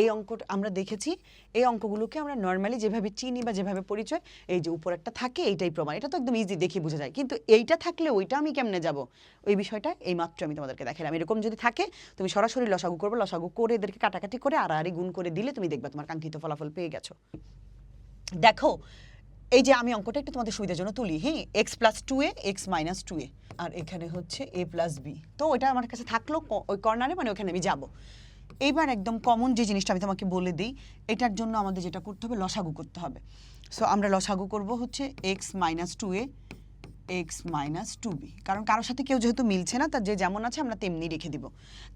এই অঙ্কটা, আমরা দেখেছি এই অঙ্কগুলোকে আমরা নর্মালি যেভাবে চিনি বা যেভাবে পরিচয়, এই যে উপর একটা থাকে এইটাই প্রমাণ। এটা তো একদম ইজি দেখে বোঝা যায়। কিন্তু এইটা থাকলে ওইটা আমি কেমনে যাব? ওই বিষয়টা এই মাত্র আমি তোমাদেরকে দেখালাম। এরকম যদি থাকে, তুমি সরাসরি লসাগু করবে, লসাগু করে এদেরকে কাটাকাটি করে আর আড়াআড়ি গুণ করে দিলে তুমি দেখবে তোমার কাঙ্ক্ষিত ফলাফল পেয়ে গেছো। দেখো, এই যে আমি অঙ্কটা একটু তোমাদের সুবিধার জন্য তুলি হ্যাঁ? X plus two a x minus two a. আর এখানে হচ্ছে এ প্লাস বি তো ওইটা আমার কাছে থাকল ওই কর্নারে মানে ওখানে আমি যাব। এইবার একদম কমন যে জিনিসটা আমি তোমাকে বলে দিই, এটার জন্য আমাদের যেটা করতে হবে, লসাগু করতে হবে। সো আমরা লসাগু করব হচ্ছে x minus two a x minus two b কারণ কারোর সাথে কেউ যেহেতু মিলছে না, তার যে যেমন আছে আমরা তেমনি রেখে দিব।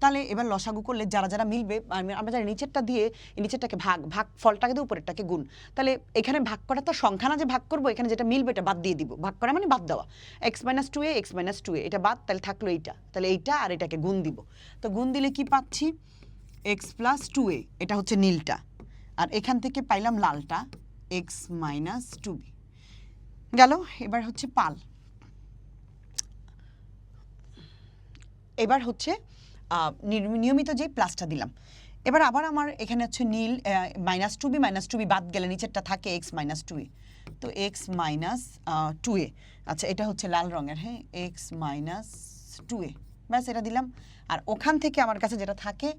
তাহলে এবার লসাগু করলে যারা যারা মিলবে আমরা যারা নিচেরটা দিয়ে নিচেরটাকে ভাগ ভাগ ফলটাকে দিয়ে উপরেরটাকে গুণ। তাহলে এখানে ভাগ করা তো সংখ্যা না যে ভাগ করব, এখানে যেটা মিলবে এটা বাদ দিয়ে দিব। ভাগ করা মানে বাদ দেওয়া। X minus two a x minus two a এটা বাদ, তাহলে থাকল এইটা। তাহলে এইটা আর এটাকে গুণ দিব। তো গুণ দিলে কি পাচ্ছি? এক্স প্লাস টু এ এটা হচ্ছে নীলটা। আর এখান থেকে পাইলাম লালটা এক্স মাইনাস টু বি গেল, এবার হচ্ছে পাল। এবার হচ্ছে নিয়মিত যে প্লাসটা দিলাম। এবার আবার আমার এখানে হচ্ছে নীল minus two b minus two b বাদ গেলে নিচেরটা থাকে এক্স মাইনাস টু এ তো এক্স মাইনাস টু এ আচ্ছা এটা হচ্ছে লাল রঙের হ্যাঁ? এক্স মাইনাস টু এ ব্যাস, এটা দিলাম। আর ওখান থেকে আমার কাছে যেটা থাকে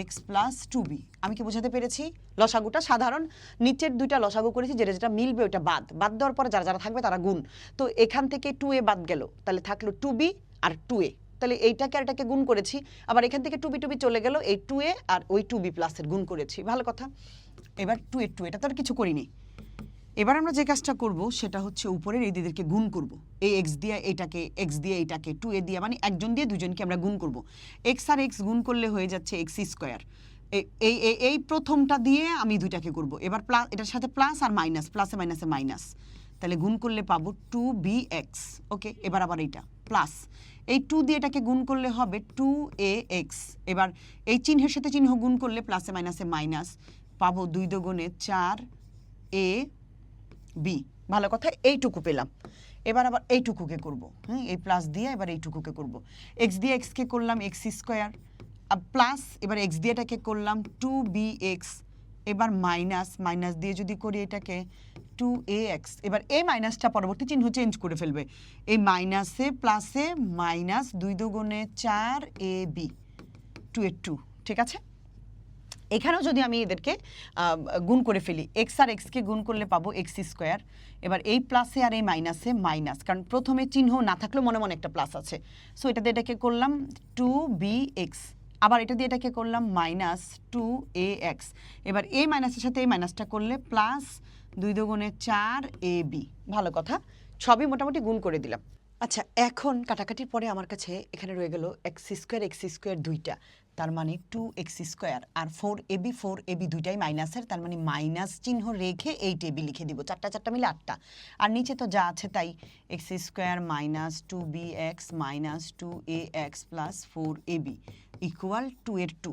এক্স প্লাস টু বি আমি কি বোঝাতে পেরেছি? লসাগুটা সাধারণ, নিচের দুইটা লসাগু করেছি, যেটা যেটা মিলবে ওইটা বাদ। বাদ দেওয়ার পরে যারা যারা থাকবে তারা গুণ। তো এখান থেকে টু এ বাদ গেল। তাহলে থাকল টু বি আর টু এ তাহলে এইটাকে আর এটাকে গুণ করেছি। আবার এখান থেকে টু বি টু বি চলে গেল, এই টু এ আর ওই টু বি প্লাসের গুণ করেছি। ভালো কথা। এবার টু এ টু এটা তো আর কিছু করিনি। এবার আমরা যে কাজটা করব, সেটা হচ্ছে উপরের এই দিদেরকে গুণ করব। এই এক্স দিয়ে এটাকে এক্স দিয়ে এটাকে টু এ দিয়ে মানে একজন দিয়ে দুজনকে আমরা গুণ করব। এক্স আর এক্স গুণ করলে হয়ে যাচ্ছে এক্স স্কোয়ার এই এই এই প্রথমটা দিয়ে আমি দুইটাকে করব। এবার প্লাস এটার সাথে প্লাস আর মাইনাস প্লাসে মাইনাসে মাইনাস তাহলে গুণ করলে পাবো টু বি এক্স ওকে এবার আবার এইটা প্লাস এই টু দিয়ে এটাকে গুণ করলে হবে টু এ এক্স এবার এই চিহ্নের সাথে চিহ্ন গুণ করলে প্লাসে মাইনাসে মাইনাস পাবো দুই দোগুণে চার এ বি ভালো কথা, এইটুকু পেলাম। এবার আবার এইটুকুকে করব। হ্যাঁ এই প্লাস দিয়ে এবার এইটুকুকে করব। এক্স দিয়ে এক্সকে করলাম এক্স স্কোয়ার প্লাস এবার এক্স দিয়ে এটাকে করলাম টু বি এক্স এবার মাইনাস মাইনাস দিয়ে যদি করি এটাকে টু এ এক্স এবার এই মাইনাসটা পরবর্তী চিহ্ন চেঞ্জ করে ফেলবে। এই মাইনাসে প্লাসে মাইনাস দুই দুগুণে চার a b two a two ঠিক আছে? এখানেও যদি আমি এদেরকে গুণ করে ফেলি এক্স আর এক্সকে গুণ করলে পাবো এক্স স্কোয়ার এবার এই প্লাসে আর এই মাইনাসে মাইনাস কারণ প্রথমে চিহ্ন না থাকলেও মনে মনে একটা প্লাস আছে। সো এটা দিয়ে এটাকে করলাম টু বি এক্স আবার এটা দিয়ে এটাকে করলাম মাইনাস টু এ এক্স এবার এই মাইনাসের সাথে এই মাইনাসটা করলে প্লাস দুই দুগুণে চার এ বি ভালো কথা। সবই মোটামুটি গুণ করে দিলাম। আচ্ছা এখন কাটাকাটির পরে আমার কাছে এখানে রয়ে গেল এক্স স্কোয়ার এক্স স্কোয়ার দুইটা। তার মানে two x square R four a b, four a b দুইটাই মাইনাসের তার মানে মাইনাস চিহ্ন রেখে এইট এ বি লিখে দিব। চারটা চারটা মিলে আটটা। আর নিচে তো যা আছে তাই, x square minus two b x minus two a x plus four a b equal to এর টু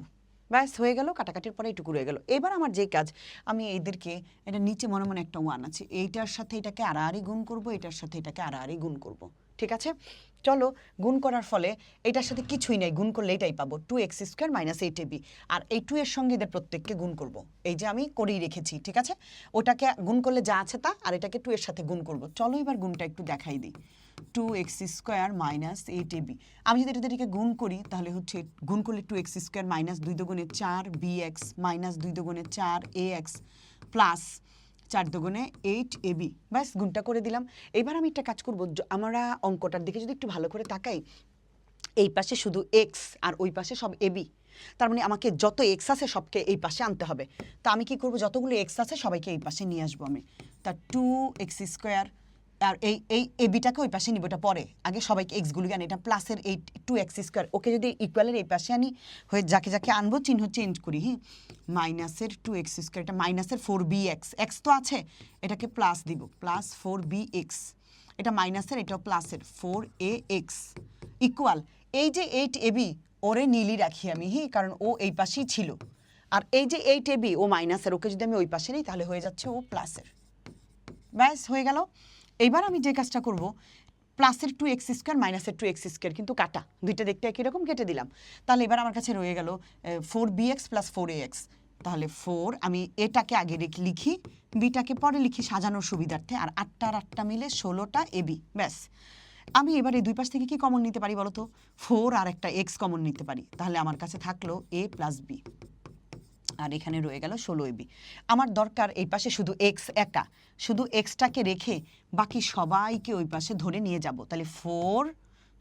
ব্যাস, হয়ে গেল, কাটাকাটির পরে এইটুকু রয়ে গেল। এবার আমার যে কাজ, আমি এদেরকে এটা নিচে মনে মনে একটা ওয়ান আছে। এইটার সাথে এটাকে আড়াআড়ি গুণ করব, এটার সাথে এটাকে আড়াআড়ি গুণ করব। ঠিক আছে? চলো, গুণ করার ফলে এটার সাথে কিছুই নেই। গুণ করলে এটাই পাবো। Two x square minus eight a b আর এই টু এর সঙ্গে এদের প্রত্যেককে গুণ করব। এই যে আমি করেই রেখেছি, ঠিক আছে? ওটাকে গুণ করলে যা আছে তা, আর এটাকে টু এর সাথে গুণ করব। চলো এবার গুণটা একটু দেখাই দিই। Two x square minus eight a b আমি যদি এটাকে গুণ করি, তাহলে হচ্ছে গুণ করলে টু এক্স স্কোয়ার মাইনাস দুই দুগুণে চার বি এক্স মাইনাস দুই দুগুণে চার এ এক্স প্লাস চার দুগুণে এইট এবি ব্যাস, গুণটা করে দিলাম। এবার আমি একটা কাজ করব আমরা অঙ্কটার দিকে যদি একটু ভালো করে তাকাই, এই পাশে শুধু এক্স আর ওই পাশে সব এবি তার মানে আমাকে যত এক্স আছে সবকে এই পাশে আনতে হবে। তা আমি কি করব, যতগুলো এক্স আছে সবাইকে এই পাশে নিয়ে আসব আমি। তা টু এক্স স্কোয়ার আর এই এই এবিটাকে ওই পাশে নিব, এটা পরে। আগে সবাইকে এক্সগুলোকে আনি, এটা প্লাসের এই টু এক্স স্কোয়ার ওকে যদি ইকুয়ালের এই পাশে আনি, হয়ে যাকে যাকে আনব, চিহ্ন চেঞ্জ করি হ্যাঁ? মাইনাসের টু এক্স স্কোয়ার এটা মাইনাসের ফোর বি এক্স এক্স তো আছে, এটাকে প্লাস দিব প্লাস ফোর বি এক্স এটা মাইনাসের এটাও প্লাসের ফোর এ এক্স ইকুয়াল এই যে এইট এবি ওরে নীলই রাখি আমি হি কারণ ও এই পাশেই ছিল। আর এই যে এইট এবি ও মাইনাসের ওকে যদি আমি ওই পাশে নিই, তাহলে হয়ে যাচ্ছে ও প্লাসের ব্যাস, হয়ে গেল। এইবার আমি যে কাজটা করব, প্লাসের টু এক্স স্কোয়ার মাইনাসের টু এক্স স্কোয়ার কিন্তু কাটা। দুইটা দেখতে একই রকম, কেটে দিলাম। তাহলে এবার আমার কাছে রয়ে গেল four b x plus four a x তাহলে ফোর আমি এটাকে আগে লিখি বিটাকে পরে লিখি সাজানোর সুবিধার্থে, আর আটটা আর আটটা মিলে ষোলোটা এবি ব্যাস। আমি এবার এই দুই পাশ থেকে কি কমন নিতে পারি বলতো? ফোর আর একটা এক্স কমন নিতে পারি। তাহলে আমার কাছে থাকল এ প্লাস বি আর এখানে রয়ে গেল ষোলো এবি আমার দরকার এই পাশে শুধু এক্স একা শুধু এক্সটাকে রেখে বাকি সবাইকে ওই পাশে ধরে নিয়ে যাব। তাহলে ফোর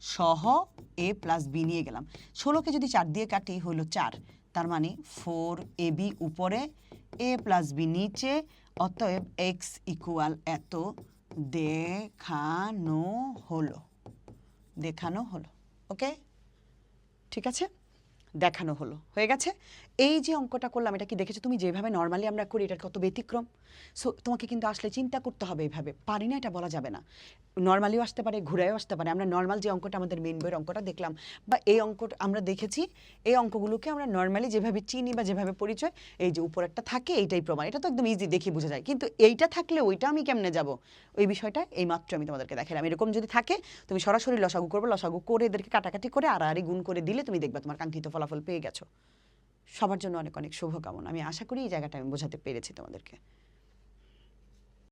সহ এ প্লাস বি নিয়ে গেলাম। ষোলোকে যদি চার দিয়ে কাটি হলো চার, তার মানে ফোর এ বি উপরে এ প্লাস বি নিচে, অতএব এক্স ইকুয়াল এত দেখানো হলো। দেখানো হলো। ওকে ঠিক আছে? দেখানো হলো। হয়ে গেছে? এই যে অঙ্কটা করলাম, এটা কি দেখেছ তুমি? যেভাবে নর্মালি আমরা করি, এটার কত ব্যতিক্রম? সো তোমাকে কিন্তু আসলে চিন্তা করতে হবে এইভাবে পারি না, এটা বলা যাবে না। নর্মালিও আসতে পারে ঘুরেও আসতে পারে। আমরা নর্মাল যে অঙ্কটা, আমাদের মেন বইয়ের অঙ্কটা দেখলাম, বা এই অঙ্কটা, আমরা দেখেছি, এই অঙ্কগুলোকে আমরা নর্মালি যেভাবে চিনি বা যেভাবে পরিচয়, এই যে উপর একটা থাকে, এইটাই প্রমাণ। এটা তো একদম ইজি দেখে বোঝা যায়। কিন্তু এইটা থাকলে ওইটা আমি কেমনে যাব? ওই বিষয়টা এই মাত্র আমি তোমাদেরকে দেখালাম। এরকম যদি থাকে, তুমি সরাসরি লসাগু করবে, লসাগু করে এদেরকে কাটাকাটি করে আড়াআড়ি গুণ করে দিলে তুমি দেখবে তোমার কাঙ্ক্ষিত ফলাফল পেয়ে গেছো। সবার জন্য অনেক অনেক শুভকামনা। আমি আশা করি এই জায়গাটা আমি বোঝাতে পেরেছি তোমাদেরকে।